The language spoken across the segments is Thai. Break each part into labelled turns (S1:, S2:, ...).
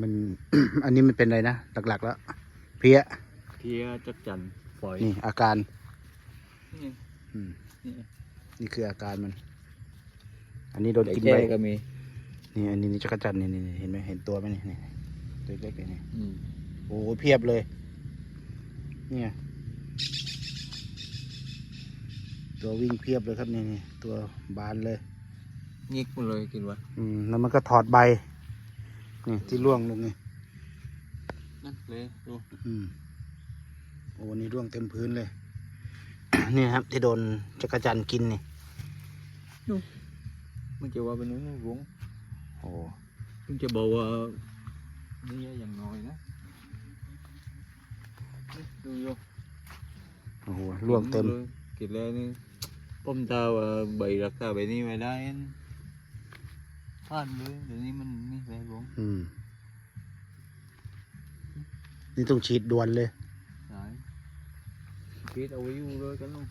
S1: มัน อันนี้มันเป็นอะไรนะ หลักๆแล้ว เพี้ย
S2: เพียจักจันฝอย
S1: นี่อาการ
S2: นี่
S1: อืม
S2: นี่
S1: นี่คืออาการมัน อันนี้โดน
S2: ไก่
S1: กิน
S2: แจ้
S1: ไป
S2: ก็มี
S1: นี่ อันนี้นี่จักรจันทร์นี่นี่นี่เห็นไหมเห็นตัวไหมนี่นี่ตัวเล็กๆนี่
S2: อืม
S1: โอ้โหเพียบเลย เนี่ย ตัววิ่งเพียบเลยครับนี่นี่ตัวบานเลย
S2: งิกหมดเลยกินวะ
S1: อืมแล้วมันก็ถอดใบ นี่ที่ร่วงลงนี่
S2: นั่นเลยดู
S1: อืมโอ้นี่ร่วงเต็มพื้นเลย นี่ครับ ที่โดนจักรจันทร์กินนี่
S2: มันจะว่าเป็นนู้นหลวง
S1: โอ้
S2: เพิ่งจะบอกว่านี่อย่างน้อยนะนี่ดูโย
S1: โอ้โหร่วงเต็ม
S2: เลยกินแล้วนี่ป้อมตาว่าใบรักษาใบนี้ไม่ได้ พลาดเลยเดี๋ยวนี้มันนี่แหละหลวง
S1: อืม นี่ต้องฉีดด่วนเลย
S2: ไหนคิดเอาไว้อยู่เลยกันลูก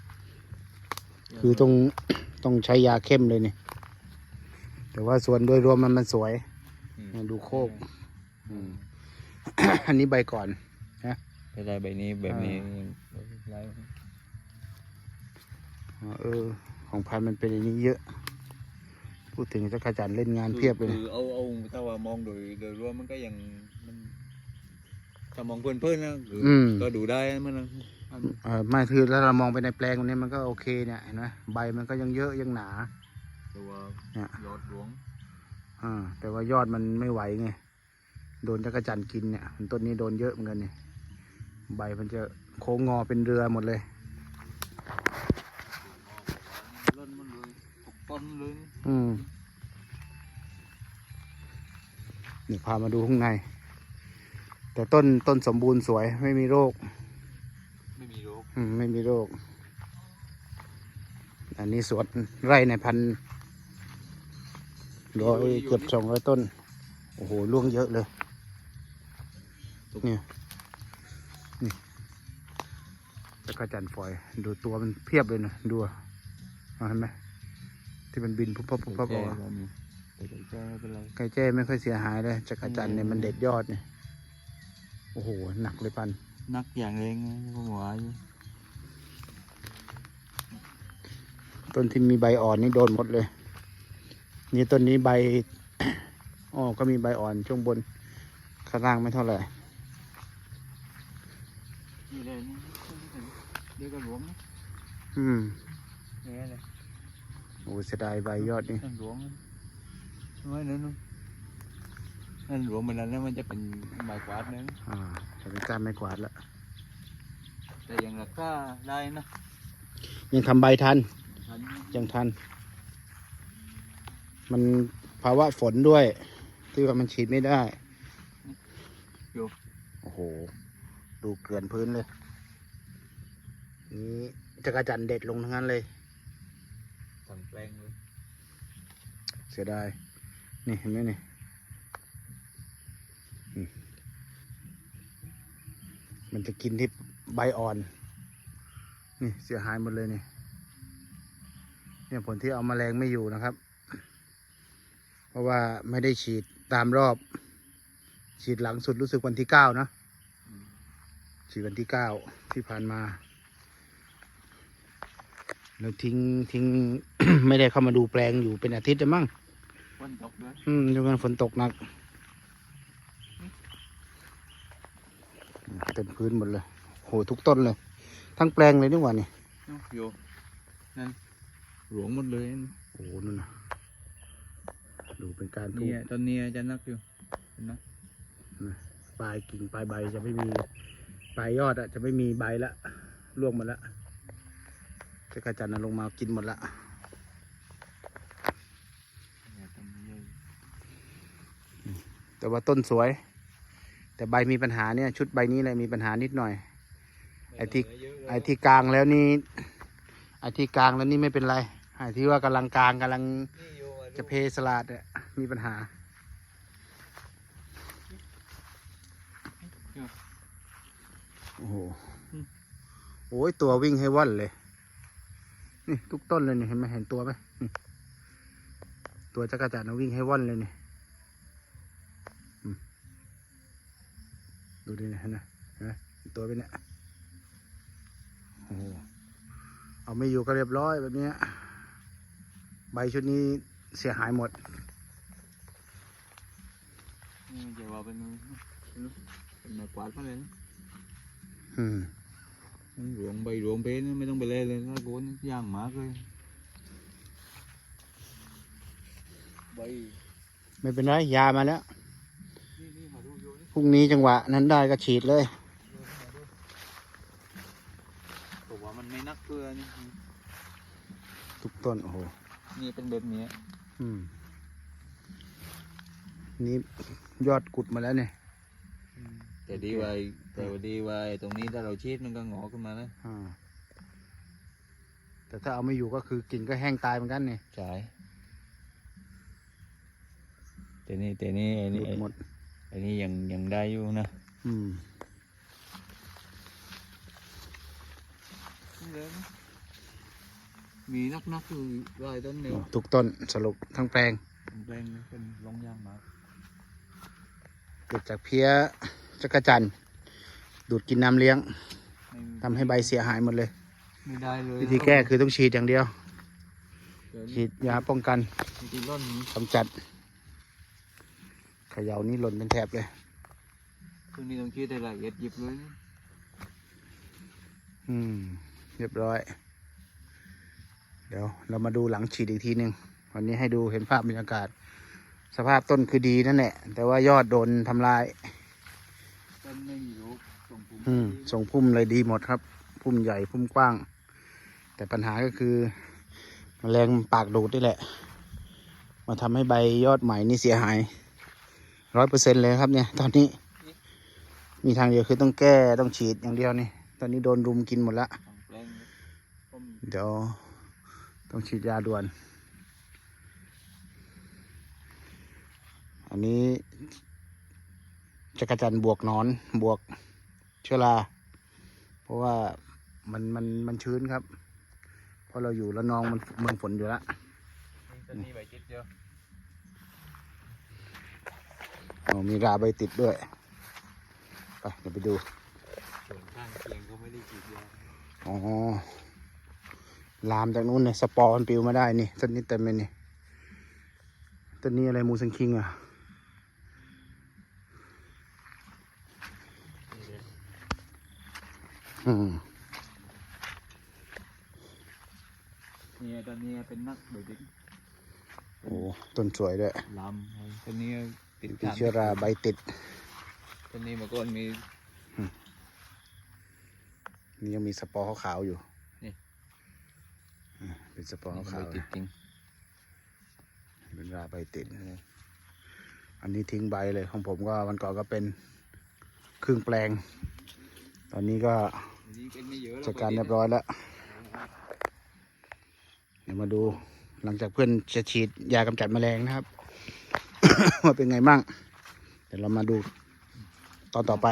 S1: คือต้อง ต้องใช้ยาเข้มเลยนี่ แต่ว่าส่วนโดยรวมมันมันสวย
S2: อืม
S1: เนี่ยดูโคก อืม อันนี้ใบก่อน
S2: ไปได้ใบนี้แบบนี้ไร
S1: อ๋อเออ ของพันธุ์มันเป็นอย่างนี้เยอะ พูดถึงจักรจันทร์เล่นงานเพียบเลย
S2: คือเอาเอาถ้าว่ามองโดยโดยรวมมันก็ยังมันถ้ามองเพื่อนเพื่อนๆนะคืออ
S1: อืม
S2: ก็ดูได้มันนะอัน
S1: เออไม่คือแล้วเรามองไปในแปลงตรงนี้มันก็โอเคเนี่ยเห็นไหมใบมันก็ยังเยอะยังหนา
S2: ตัว
S1: เนี่ย
S2: ยอดหลวง
S1: อ่าแต่ว่ายอดมันไม่ไหวไง โดนจักรจันทร์กินเนี่ยต้นนี้โดนเยอะเหมือนกันเนี่ย ใบมันจะโค้งงอเป็นเรือหมดเลย
S2: ล้นมันเลย ทุกต้นเลย
S1: อืมนี่พามาดูข้างใน แต่ต้นต้นสมบูรณ์สวยไม่มีโรค
S2: ไม่มีโรค
S1: อืมไม่มีโรค อันนี้สวนไร่ในพันร้อยเกือบสองร้อยต้น โอ้โหล่วงเยอะเลย เนี่ยนี่จักรจันทร์ฝอย ดูตัวมันเพียบเลยนะดูอะเอาเห็นไหม ที่มันบินปุ๊บปั๊บปุ๊บปั๊บออกมา
S2: แต่ไก่แจ้ไม่เป็นไร
S1: ไก่แจ้ไม่ค่อยเสียหายเลยจักรจันทร์เนี่ยมันเด็ดยอดเนี่ยโอ้โหหนักเลยปัน
S2: นักอย่างเร่งนะผมว่าอยู่
S1: ต้นที่มีใบอ่อนนี่โดนหมดเลย นี่ต้นนี้ใบอ๋อก็มีใบอ่อนช่วงบนข้างล่างไม่เท่าไหร่
S2: นี่เลยนี่เดี๋ยวก็หลวงนะ
S1: อืม
S2: นี่เลย
S1: โอ้เสียดายใบยอดนี่
S2: นั่นหลวงนะไม่นั่นนู่นนั่นหลวงมันนั้นแล้วมันจะเป็นไม้กวาดนะ
S1: อ่าจะเป็นการไม่กวาดละ
S2: แต่ยังรักษาได้นะ
S1: ยังทำใบทัน
S2: ทัน
S1: ยังทัน มันภาวะฝนด้วย ที่ว่ามันฉีดไม่ได้
S2: อยู่
S1: โอ้โห ดูเกลื่อนพื้นเลย นี่จักรจันทร์เด็ดลงทั้งนั้นเลย
S2: สั่งแปลงเลย
S1: เสียดาย นี่เห็นไหมนี่มันจะกินที่ใบอ่อน นี่เสียหายหมดเลยนี่ เนี่ยผลที่เอามาแมลงไม่อยู่นะครับ เพราะว่าไม่ได้ฉีดตามรอบ ฉีดหลังสุดรู้สึกวันที่เก้านะฉีดวันที่เก้าที่ผ่านมา แล้วทิ้งทิ้ง ไม่ได้เข้ามาดูแปลงอยู่เป็นอาทิตย์แล้วมั้ง
S2: วันตกด้วย
S1: อืมช่วงนั้นฝนตกหนักเต็มพื้นหมดเลยโหทุกต้นเลย ทั้งแปลงเลยนี่หว่านี่
S2: เนาะอยู่นั่นหลวงหมดเลย
S1: โอ้โหนู่นนะดูเป็นการทุ
S2: เนี่ยตอนนี้จะนักอยู่เห็นไหม
S1: ปลายกิ่งปลายใบจะไม่มีปลายยอดอะจะไม่มีใบละร่วงหมดละ จักรจันทร์น่ะลงมากินหมดละแต่ว่าต้นสวย แต่ใบมีปัญหาเนี่ย ชุดใบนี้เลยมีปัญหานิดหน่อย ไอ้ที่ไอ้ที่กลางแล้วนี่ไอ้ที่กลางแล้วนี่ไม่เป็นไรไอ้ที่ว่ากำลังกลางกำลังจะเพสลาดเนี่ยมีปัญหาโอ้โหโอ้ยตัววิ่งให้ว่อนเลย นี่ทุกต้นเลยนี่เห็นไหมเห็นตัวไหมนี่ตัวจักรจันทร์น่ะวิ่งให้ว่อนเลยนี่อืมดูดิเนี่ยเห็นไหมเห็นไหมตัวเป็นเนี่ยโอ้โหเอาไม่อยู่ก็เรียบร้อยแบบเนี้ยใบชุดนี้เสียหายหมด
S2: นี่มันจะว่าเป็นเป็นไม้กวาดมาเลยนะ
S1: อืม
S2: หลวงใบหลวงเพนไม่ต้องไปเล่นเลยนะโกนย่างหมากเลยใบ
S1: ไม่เป็นไรยามาแล้ว
S2: นี่นี่มาดูโยนี่
S1: พรุ่งนี้จังหวะนั้นได้ก็ฉีดเลย
S2: ผมว่ามันไม่นักเกลือนี่
S1: ทุกต้นโอ้โห
S2: นี่เป็นแบบนี้
S1: อืมนี่ยอดกุดมาแล้วเนี่ย
S2: แต่ดีไว้แต่ว่าดีไว้ตรงนี้ถ้าเราชีดมันก็งอกขึ้นมานะ
S1: อ่าแต่ถ้าเอาไม่อยู่ก็คือกิ่งก็แห้งตายเหมือนกันเนี่ย
S2: ใช่แต่นี่แต่นี่ไอ้
S1: ห
S2: นี่
S1: ลุดหมด
S2: ไอ้นี่ยังยังได้อยู่นะ
S1: อืม
S2: มีนักนักๆคือรายต้นเดียว
S1: ทุกต้นสรุปทั้งแปลง
S2: แปลงนี้เป็นลงย่างหมาก
S1: เกิดจากเพี้ย จักรจันทร์ดูดกินน้ำเลี้ยง
S2: ไม่
S1: ทำให้ใบเสียหายหมดเลย
S2: ไม่ได้เลย
S1: วิธีแก้คือต้องฉีดอย่างเดียว
S2: เดี๋ยว
S1: ฉีดยาป้องกัน
S2: วิธีร่อนนี้
S1: กำจัดเขย่านี่หล่นเป็นแถบเลย
S2: พวกนี้ต้องชีดได้ละเอียดยิบเลย
S1: อืม เรียบร้อย เดี๋ยวเรามาดูหลังฉีดอีกทีหนึ่งวันนี้ให้ดูเห็นภาพบรรยากาศ สภาพต้นคือดีนั่นแหละ แต่ว่ายอดโดนทำลาย
S2: ต้นไม่มีลูกส่งผม
S1: อืมทรงพุ่มเลยดีหมดครับ พุ่มใหญ่พุ่มกว้าง แต่ปัญหาก็คือแมลงปากดูดนี่แหละ มาทำให้ใบยอดใหม่นี่เสียหายร้อยเปอร์เซ็นเลยครับเนี่ย ตอนนี้ มีทางเดียวคือต้องแก้ต้องฉีดอย่างเดียวนี่ ตอนนี้โดนรุมกินหมดละ
S2: ทางแปลงนี้ผม
S1: เดี๋ยวต้องฉีดยาด่วน อันนี้ จักรจันทร์บวกหนอน บวกเชื้อรา เพราะว่ามันมันมันชื้นครับ เพราะเราอยู่แล้วนองมันเมืองฝนอยู่แล้ว
S2: นี่ต้นนี้ใบจิตเดียว
S1: อ๋อมีราใบติดด้วย ไปเดี๋ยวไปดู
S2: ส่วนข้างเคียงเขาไม่ได้ฉีดยา
S1: อ๋อ ลามจากนู้นเนี่ยสปอร์มันปลิวมาได้นี่ต้นนี้เต็มเลยนี่ต้นนี้อะไรมูสังคิงอะ อืม
S2: เนี่ยตอนนี้เป็นนักใบจิต
S1: โอ้ต้นสวยด้วย
S2: ลำต้นนี้ติด
S1: มีเชื้อราใบติด
S2: ต้นนี้เมื่อก่อนมี
S1: นี่ยังมีสปอร์ขาวๆอยู่
S2: นี่
S1: อ่าเป็นสปอร์
S2: ใบ
S1: ขาว
S2: ติดจริง
S1: ๆเป็นราใบติดอันนี้ทิ้งใบเลยของผมก็วันก่อนก็เป็นครึ่งแปลง ตอนนี้ก็ จัดการเรียบร้อยแล้ว เดี๋ยวมาดูหลังจากเพื่อนจะฉีดยากำจัดแมลงนะครับ ว่าเป็นไงบ้าง เดี๋ยวเรามาดูตอนต่อไป